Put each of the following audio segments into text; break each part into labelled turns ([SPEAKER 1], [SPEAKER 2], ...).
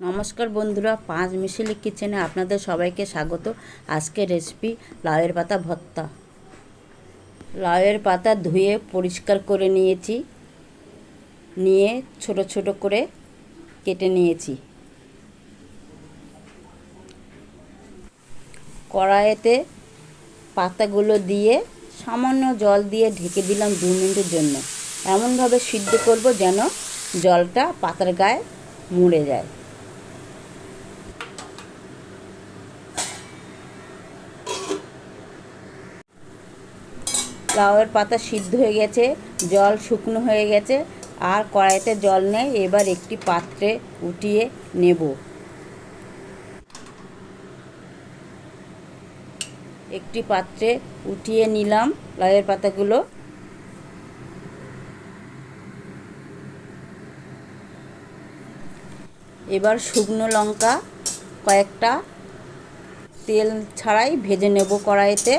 [SPEAKER 1] নমস্কার বন্ধুরা, পাঁচ মিশিলি কিচেনে আপনাদের সবাইকে স্বাগত। আজকে রেসিপি লাউয়ের পাতা ভর্তা। লাউয়ের পাতা ধুয়ে পরিষ্কার করে নিয়েছি। নিয়ে ছোট ছোট করে কেটে নিয়েছি। কড়াইতে পাতাগুলো দিয়ে সামান্য জল দিয়ে ঢেকে দিলাম দু মিনিটের জন্য। এমনভাবে সিদ্ধ করব যেন জলটা পাতার গায়ে মুড়ে যায়। লাউয়ের পাতা সিদ্ধ হয়ে গেছে, জল শুকনো হয়ে গেছে, আর কড়াইতে জল নেই, এবার একটি পাত্রে উঠিয়ে নেব। একটি পাত্রে উঠিয়ে নিলাম লাউয়ের পাতাগুলো। এবার শুকনো লঙ্কা কয়েকটা তেল ছাড়াই ভেজে নেব কড়াইতে।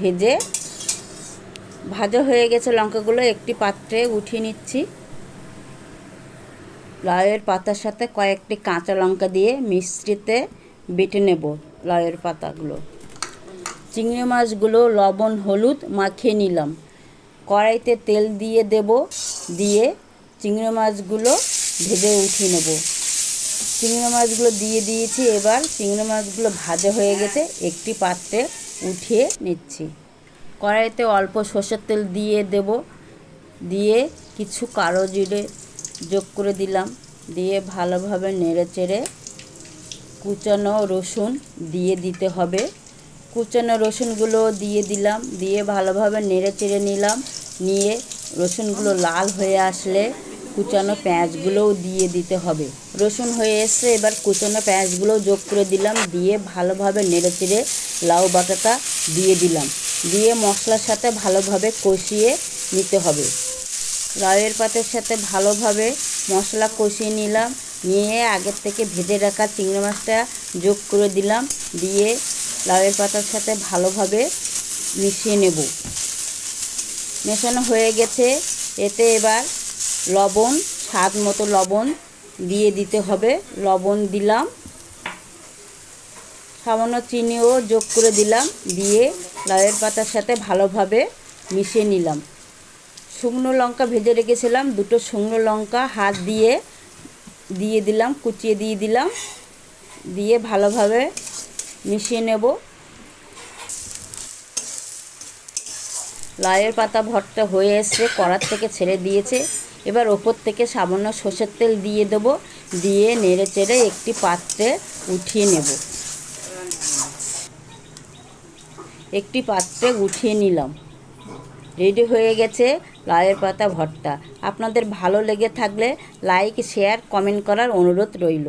[SPEAKER 1] ভেজে ভাজা হয়ে গেছে লঙ্কাগুলো, একটি পাত্রে উঠিয়ে নিচ্ছি। লাউয়ের পাতার সাথে কয়েকটি কাঁচা লঙ্কা দিয়ে মিশ্রিতে বেটে নেব লাউয়ের পাতাগুলো। চিংড়ি মাছগুলো লবণ, হলুদ মাখিয়ে নিলাম। কড়াইতে তেল দিয়ে দেব, দিয়ে চিংড়ি মাছগুলো ভেজে উঠিয়ে নেব। চিংড়ি মাছগুলো দিয়ে দিয়েছি, এবার চিংড়ি মাছগুলো ভাজা হয়ে গেছে, একটি পাত্রে উঠিয়ে নিচ্ছি। কড়াইতে অল্প সর্ষের তেল দিয়ে দেব। দিয়ে কিছু কালো জিরে যোগ করে দিলাম। দিয়ে ভালোভাবে নেড়ে চেড়ে কুচানো রসুন দিয়ে দিতে হবে। কুচানো রসুনগুলো দিয়ে দিলাম। দিয়ে ভালোভাবে নেড়ে চেড়ে নিলাম। নিয়ে রসুনগুলো লাল হয়ে আসলে কুচানো পেঁয়াজগুলোও দিয়ে দিতে হবে। রসুন হয়ে এসে এবার কুচানো পেঁয়াজগুলোও যোগ করে দিলাম। দিয়ে ভালোভাবে নেড়ে চেড়ে লাউ বাটাটা দিয়ে দিলাম। দিয়ে মশলার সাথে ভালোভাবে কষিয়ে নিতে হবে। লাউয়ের পাতের সাথে ভালোভাবে মশলা কষিয়ে নিলাম। নিয়ে আগের থেকে ভেজে রাখা চিংড়ি মাছটা যোগ করে দিলাম। দিয়ে লাউয়ের পাতার সাথে ভালোভাবে মিশিয়ে নেব। মেশানো হয়ে গেছে। এতে এবার লবণ, স্বাদ মতো লবণ দিয়ে দিতে হবে। লবণ দিলাম। সামান্য চিনিও যোগ করে দিলাম, দিয়ে লাউয়ের পাতার সাথে ভালোভাবে মিশিয়ে নিলাম। শুকনো লঙ্কা ভেজে রেখেছিলাম, দুটো শুকনো লঙ্কা হাত দিয়ে দিয়ে দিলাম, কুচিয়ে দিয়ে দিলাম, দিয়ে ভালোভাবে মিশিয়ে নেব। লাউয়ের পাতা ভর্তা হয়ে এসছে, কড়ার থেকে ছেড়ে দিয়েছে। এবার ওপর থেকে সামান্য সর্ষের তেল দিয়ে দেবো, দিয়ে নেড়ে চেড়ে একটি পাত্রে উঠিয়ে নেব। একটি পাত্রে গুছিয়ে নিলাম। রেডি হয়ে গেছে লাউয়ের পাতা ভর্তা। আপনাদের ভালো লেগে থাকলে লাইক, শেয়ার, কমেন্ট করার অনুরোধ রইল।